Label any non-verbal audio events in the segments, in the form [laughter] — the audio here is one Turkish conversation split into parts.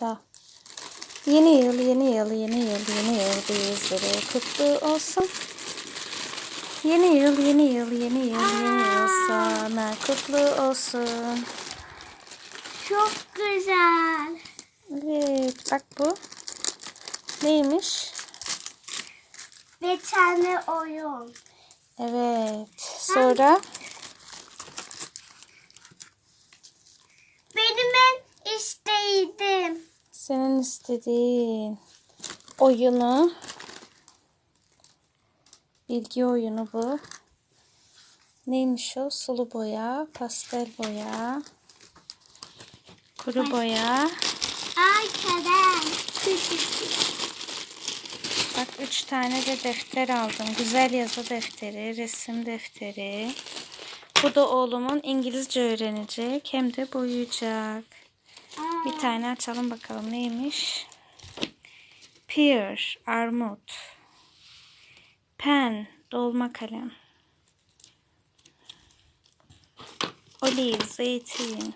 Daha. Yeni yıl, yeni yıl, yeni yıl, yeni yıl bizlere kutlu olsun. Yeni yıl, yeni yıl, yeni yıl, yeni yıl sana kutlu olsun. Çok güzel. Evet, bak bu. Neymiş? Bir tane oyun. Evet. Sonra senin istediğin oyunu bilgi oyunu bu. Neymiş o? Sulu boya, pastel boya, kuru boya. Ay kalem. Bak üç tane de defter aldım. Güzel yazı defteri, resim defteri. Bu da oğlumun İngilizce öğrenecek hem de boyayacak. Bir tane açalım bakalım neymiş. Pear, armut. Pen, dolma kalem. Olive, zeytin.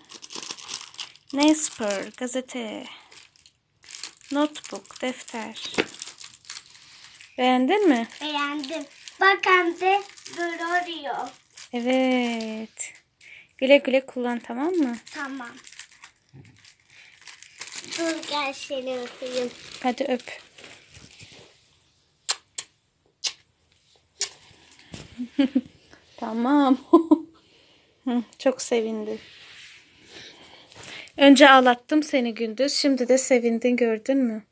Newspaper, gazete. Notebook, defter. Beğendin mi? Beğendim. Bak de duruyor. Evet. Güle güle kullan tamam mı? Tamam. Dur gel seni öpeyim. Hadi öp. [laughs] tamam. [laughs] Çok sevindi. Önce ağlattım seni gündüz. Şimdi de sevindin gördün mü?